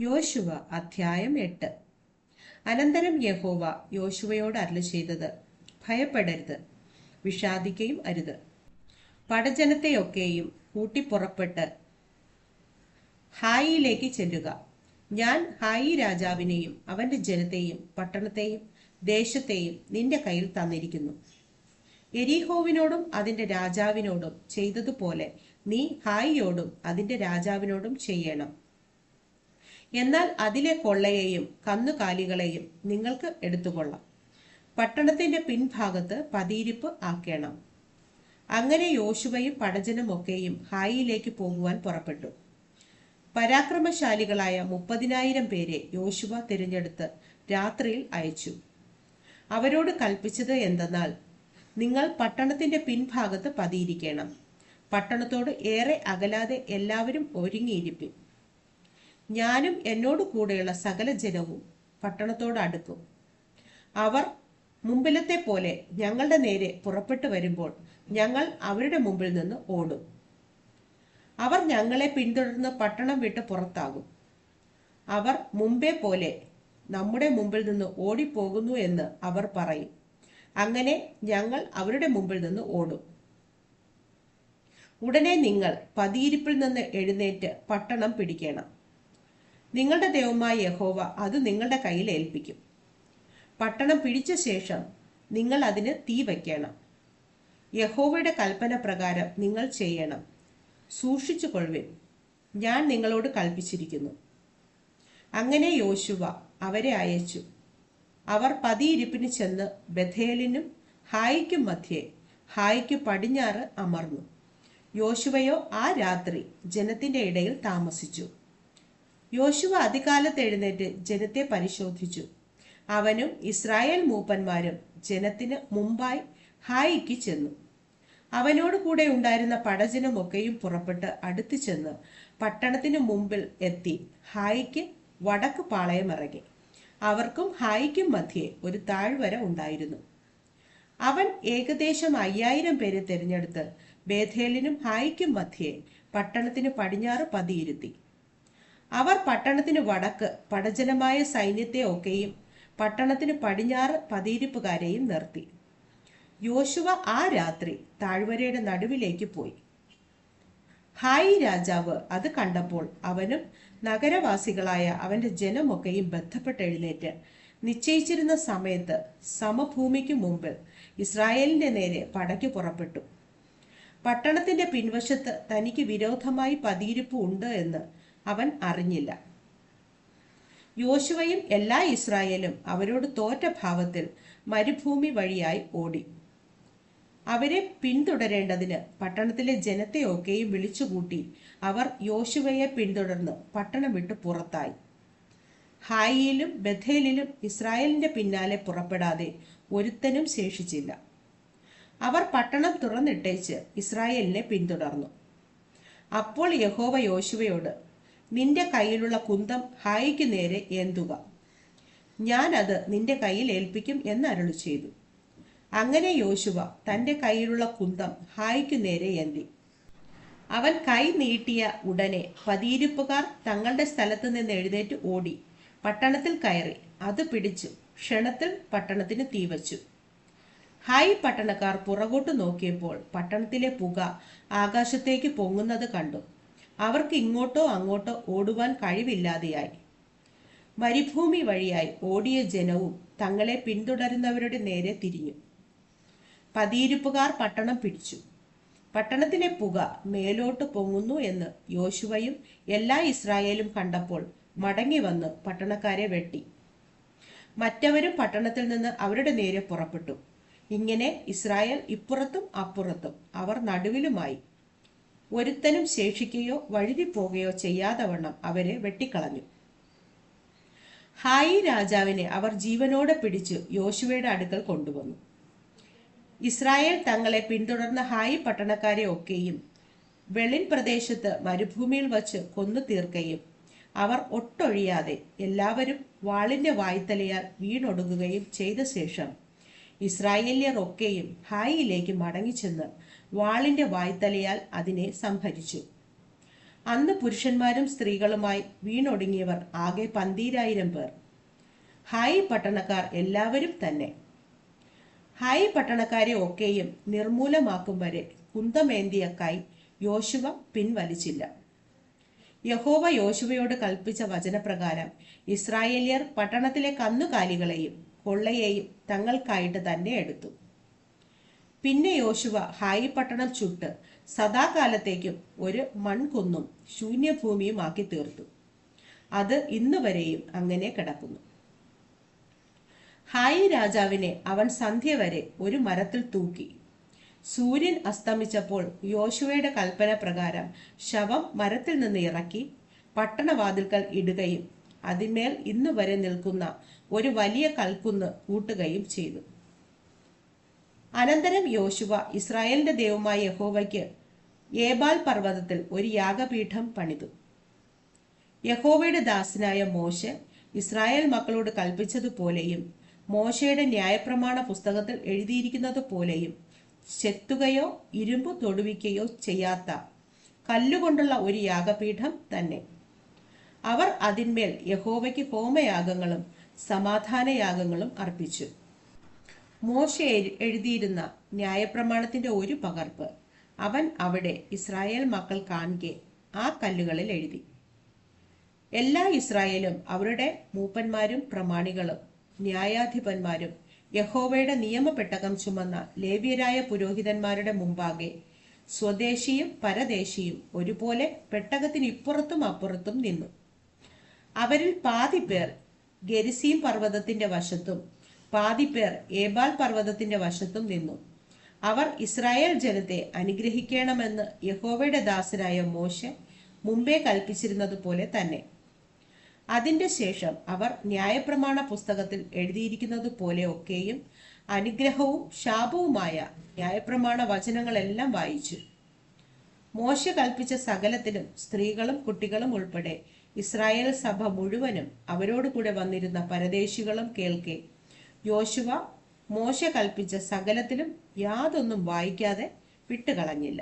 യോശുവ അധ്യായം എട്ട്. അനന്തരം യഹോവ യോശുവയോട് അരുളി ചെയ്തത് ഭയപ്പെടരുത് വിഷാദിക്കുകയും അരുത്. പടജനത്തെയൊക്കെയും കൂട്ടിപ്പുറപ്പെട്ട് ഹായിയിലേക്ക് ചെല്ലുക. ഞാൻ ഹായി രാജാവിനെയും അവന്റെ ജനത്തെയും പട്ടണത്തെയും ദേശത്തെയും നിന്റെ കയ്യിൽ തന്നിരിക്കുന്നു. എരിഹോവിനോടും അതിന്റെ രാജാവിനോടും ചെയ്തതുപോലെ നീ ഹായിയോടും അതിന്റെ രാജാവിനോടും ചെയ്യണം. എന്നാൽ അതിലെ കൊള്ളയെയും കന്നുകാലികളെയും നിങ്ങൾക്ക് എടുത്തുകൊള്ളാം. പട്ടണത്തിന്റെ പിൻഭാഗത്ത് പതിയിരിപ്പ് ആക്കേണം. അങ്ങനെ യോശുവയും പടജനുമൊക്കെയും ഹായിയിലേക്ക് പോകുവാൻ പുറപ്പെട്ടു. പരാക്രമശാലികളായ മുപ്പതിനായിരം പേരെ യോശുവ തിരഞ്ഞെടുത്ത് രാത്രിയിൽ അയച്ചു. അവരോട് കൽപ്പിച്ചത് എന്തെന്നാൽ നിങ്ങൾ പട്ടണത്തിന്റെ പിൻഭാഗത്ത് പതിയിരിക്കണം. പട്ടണത്തോട് ഏറെ അകലാതെ എല്ലാവരും ഒരുങ്ങിയിരിപ്പിൻ. ഞാനും എന്നോട് കൂടെയുള്ള സകല ജനവും പട്ടണത്തോട് അടുക്കും. അവർ മുമ്പിലത്തെ പോലെ ഞങ്ങളുടെ നേരെ പുറപ്പെട്ടു വരുമ്പോൾ ഞങ്ങൾ അവരുടെ മുമ്പിൽ നിന്ന് ഓടും. അവർ ഞങ്ങളെ പിന്തുടർന്ന് പട്ടണം വിട്ട് പുറത്താകും. അവർ മുമ്പേ പോലെ നമ്മുടെ മുമ്പിൽ നിന്ന് ഓടിപ്പോകുന്നു എന്ന് അവർ പറയും. അങ്ങനെ ഞങ്ങൾ അവരുടെ മുമ്പിൽ നിന്ന് ഓടും. ഉടനെ നിങ്ങൾ പതിയിരിപ്പിൽ നിന്ന് എഴുന്നേറ്റ് പട്ടണം പിടിക്കണം. നിങ്ങളുടെ ദൈവമായ യഹോവ അത് നിങ്ങളുടെ കയ്യിൽ ഏൽപ്പിക്കും. പട്ടണം പിടിച്ച ശേഷം നിങ്ങൾ അതിന് തീ വയ്ക്കണം. യഹോവയുടെ കൽപ്പന പ്രകാരം നിങ്ങൾ ചെയ്യണം. സൂക്ഷിച്ചു കൊള്ളുവിൻ ഞാൻ നിങ്ങളോട് കൽപ്പിച്ചിരിക്കുന്നു. അങ്ങനെ യോശുവ അവരെ അയച്ചു. അവർ പതിയിരിപ്പിന് ചെന്ന് ബഥേലിനും ഹായിക്കും മധ്യേ ഹായിക്ക് പടിഞ്ഞാറ് അമർന്നു. യോശുവയോ ആ രാത്രി ജനത്തിന്റെ ഇടയിൽ താമസിച്ചു. യോശുവ അതികാലത്ത് എഴുന്നേറ്റ് ജനത്തെ പരിശോധിച്ചു. അവനും ഇസ്രായേൽ മൂപ്പന്മാരും ജനത്തിന് മുമ്പായി ഹായിക്ക് ചെന്നു. അവനോട് കൂടെ ഉണ്ടായിരുന്ന പടജനമൊക്കെയും പുറപ്പെട്ട് അടുത്തു ചെന്ന് പട്ടണത്തിന് മുമ്പിൽ എത്തി ഹായിക്ക് വടക്ക് പാളയമിറങ്ങി അവർക്കും ഹായിക്കും മധ്യേ ഒരു താഴ്വര ഉണ്ടായിരുന്നു. അവൻ ഏകദേശം അയ്യായിരം പേരെ തിരഞ്ഞെടുത്ത് ബേഥേലിനും ഹായിക്കും മധ്യേ പട്ടണത്തിന് പടിഞ്ഞാറ് പതിയിരുത്തി. അവർ പട്ടണത്തിന് വടക്ക് പടജലമായ സൈന്യത്തെ ഒക്കെയും പട്ടണത്തിന് പടിഞ്ഞാറ് പതിയിരിപ്പുകാരെയും നിർത്തി. യോശുവ ആ രാത്രി താഴ്വരയുടെ നടുവിലേക്ക് പോയി. ഹായി രാജാവ് അത് കണ്ടപ്പോൾ അവനും നഗരവാസികളായ അവന്റെ ജനമൊക്കെയും ബന്ധപ്പെട്ട് എഴുന്നേറ്റ് നിശ്ചയിച്ചിരുന്ന സമയത്ത് സമഭൂമിക്ക് മുമ്പിൽ ഇസ്രായേലിന്റെ നേരെ പടയ്ക്ക് പുറപ്പെട്ടു. പട്ടണത്തിന്റെ പിൻവശത്ത് തനിക്ക് വിരോധമായി പതിയിരിപ്പ് ഉണ്ട് എന്ന് അവൻ അറിഞ്ഞില്ല. യോശുവയും എല്ലാ ഇസ്രായേലും അവരോട് തോറ്റ ഭാവത്തിൽ മരുഭൂമി വഴിയായി ഓടി. അവരെ പിന്തുടരേണ്ടതിന് പട്ടണത്തിലെ ജനത്തെയൊക്കെയും വിളിച്ചുകൂട്ടി അവർ യോശുവയെ പിന്തുടർന്ന് പട്ടണം വിട്ട് പുറത്തായി. ഹായിയിലും ബഥേലിലും ഇസ്രായേലിന്റെ പിന്നാലെ പുറപ്പെടാതെ ഒരുത്തനും ശേഷിച്ചില്ല. അവർ പട്ടണം തുറന്നിട്ടേച്ച് ഇസ്രായേലിനെ പിന്തുടർന്നു. അപ്പോൾ യഹോവ യോശുവയോട് നിന്റെ കയ്യിലുള്ള കുന്തം ഹായിക്ക് നേരെ ഏന്തുക. ഞാൻ അത് നിന്റെ കയ്യിൽ ഏൽപ്പിക്കും എന്ന് അരുളി ചെയ്തു. അങ്ങനെ യോശുവ തന്റെ കയ്യിലുള്ള കുന്തം ഹായിക്ക് നേരെ ഏന്തി. അവൻ കൈ നീട്ടിയ ഉടനെ പതിയിരിപ്പുകാർ തങ്ങളുടെ സ്ഥലത്ത് നിന്ന് എഴുന്നേറ്റ് ഓടി പട്ടണത്തിൽ കയറി. അത് പിടിച്ചു. ക്ഷണത്തിൽ പട്ടണത്തിന് തീവച്ചു ഹായ് പട്ടണക്കാർ പുറകോട്ട് നോക്കിയപ്പോൾ പട്ടണത്തിലെ പുക ആകാശത്തേക്ക് പൊങ്ങുന്നത് കണ്ടു. അവർക്ക് ഇങ്ങോട്ടോ അങ്ങോട്ടോ ഓടുവാൻ കഴിവില്ലാതെയായി. മരുഭൂമി വഴിയായി ഓടിയ ജനവും തങ്ങളെ പിന്തുടരുന്നവരുടെ നേരെ തിരിഞ്ഞു. പതിയിരുപ്പുകാർ പട്ടണം പിടിച്ചു. പട്ടണത്തിലെ പുക മേലോട്ട് പൊങ്ങുന്നു എന്ന് യോശുവയും എല്ലാ ഇസ്രായേലും കണ്ടപ്പോൾ മടങ്ങി വന്ന് പട്ടണക്കാരെ വെട്ടി. മറ്റവരും പട്ടണത്തിൽ നിന്ന് അവരുടെ നേരെ പുറപ്പെട്ടു. ഇങ്ങനെ ഇസ്രായേൽ ഇപ്പുറത്തും അപ്പുറത്തും അവർ നടുവിലുമായി ഒരുത്തനും ശേഷിക്കുകയോ വഴുതിപ്പോകുകയോ ചെയ്യാതെ വണ്ണം അവരെ വെട്ടിക്കളഞ്ഞു. ഹായി രാജാവിനെ അവർ ജീവനോടെ പിടിച്ച് യോശുവയുടെ അടുക്കൽ കൊണ്ടുവന്നു. ഇസ്രായേൽ തങ്ങളെ പിന്തുടർന്ന ഹായി പട്ടണക്കാരെ ഒക്കെയും വെളിൻ പ്രദേശത്ത് മരുഭൂമിയിൽ വച്ച് കൊന്നു തീർക്കുകയും അവർ ഒട്ടൊഴിയാതെ എല്ലാവരും വാളിന്റെ വായ്ത്തലയാൽ വീണൊടുങ്ങുകയും ചെയ്ത ശേഷം ഇസ്രായേല്യർ ഒക്കെയും ഹായിയിലേക്ക് മടങ്ങിച്ചെന്ന് വാളിന്റെ വായ്ത്തലയാൽ അതിനെ സംഭരിച്ചു. അന്ന് പുരുഷന്മാരും സ്ത്രീകളുമായി വീണൊടുങ്ങിയവർ ആകെ പന്തീരായിരം പേർ. ഹായ് പട്ടണക്കാർ എല്ലാവരും തന്നെ. ഹായ് പട്ടണക്കാരെ ഒക്കെയും നിർമൂലമാക്കും വരെ കുന്തമേന്തിയ കൈ യോശുവ പിൻവലിച്ചില്ല. യഹോവ യോശുവയോട് കൽപ്പിച്ച വചനപ്രകാരം ഇസ്രായേലിയർ പട്ടണത്തിലെ കന്നുകാലികളെയും കൊള്ളയെയും തങ്ങൾക്കായിട്ട് തന്നെ എടുത്തു. പിന്നെ യോശുവ ഹായി പട്ടണം ചുട്ട് സദാകാലത്തേക്കും ഒരു മൺകുന്നും ശൂന്യഭൂമിയും ആക്കി തീർത്തു. അത് ഇന്നുവരെയും അങ്ങനെ കിടക്കുന്നു. ഹായി രാജാവിനെ അവൻ സന്ധ്യ വരെ ഒരു മരത്തിൽ തൂക്കി. സൂര്യൻ അസ്തമിച്ചപ്പോൾ യോശുവയുടെ കൽപ്പന പ്രകാരം ശവം മരത്തിൽ നിന്ന് ഇറക്കി പട്ടണവാതിൽക്കൽ ഇടുകയും അതിന്മേൽ ഇന്ന് വരെ നിൽക്കുന്ന ഒരു വലിയ കൽക്കുന്ന് കൂട്ടുകയും ചെയ്തു. അനന്തരം യോശുവ ഇസ്രായേലിന്റെ ദൈവമായ യഹോവയ്ക്ക് ഏബാൽ പർവതത്തിൽ ഒരു യാഗപീഠം പണിതു. യഹോവയുടെ ദാസനായ മോശ ഇസ്രായേൽ മക്കളോട് കൽപ്പിച്ചതുപോലെയും മോശയുടെ ന്യായപ്രമാണ പുസ്തകത്തിൽ എഴുതിയിരിക്കുന്നത് പോലെയും ചെത്തുകയോ ഇരുമ്പ് തൊടുവിക്കുകയോ ചെയ്യാത്ത കല്ലുകൊണ്ടുള്ള ഒരു യാഗപീഠം തന്നെ. അവർ അതിന്മേൽ യഹോവയ്ക്ക് ഹോമയാഗങ്ങളും സമാധാനയാഗങ്ങളും അർപ്പിച്ചു. മോശ എഴുതിയിരുന്ന ന്യായപ്രമാണത്തിന്റെ ഒരു പകർപ്പ് അവൻ അവിടെ ഇസ്രായേൽ മക്കൾ കാണിക്കെ ആ കല്ലുകളിൽ എഴുതി. എല്ലാ ഇസ്രായേലും അവരുടെ മൂപ്പന്മാരും പ്രമാണികളും ന്യായാധിപന്മാരും യഹോവയുടെ നിയമപ്പെട്ടകം ചുമന്ന ലേവ്യരായ പുരോഹിതന്മാരുടെ മുമ്പാകെ സ്വദേശിയും പരദേശിയും ഒരുപോലെ പെട്ടകത്തിന് ഇപ്പുറത്തും അപ്പുറത്തും നിന്നു. അവരിൽ പാതി പേർ ഗരിസീം പർവതത്തിന്റെ വശത്തും പാതി പേർ ഏബാൽ പർവതത്തിന്റെ വശത്തും നിന്നു. അവർ ഇസ്രായേൽ ജനത്തെ അനുഗ്രഹിക്കണമെന്ന് യഹോവയുടെ ദാസനായ മോശ മുമ്പേ കൽപ്പിച്ചിരുന്നത് പോലെ തന്നെ. അതിന്റെ ശേഷം അവർ ന്യായപ്രമാണ പുസ്തകത്തിൽ എഴുതിയിരിക്കുന്നത് പോലെ ഒക്കെയും അനുഗ്രഹവും ശാപവുമായ ന്യായപ്രമാണ വചനങ്ങളെല്ലാം വായിച്ചു. മോശ കൽപ്പിച്ച സകലത്തിലും സ്ത്രീകളും കുട്ടികളും ഉൾപ്പെടെ ഇസ്രായേൽ സഭ മുഴുവനും അവരോട് കൂടെ വന്നിരുന്ന പരദേശികളും കേൾക്കെ. യോശുവ മോശ കൽപ്പിച്ച സകലത്തിലും യാതൊന്നും വായിക്കാതെ വിട്ടുകളഞ്ഞില്ല.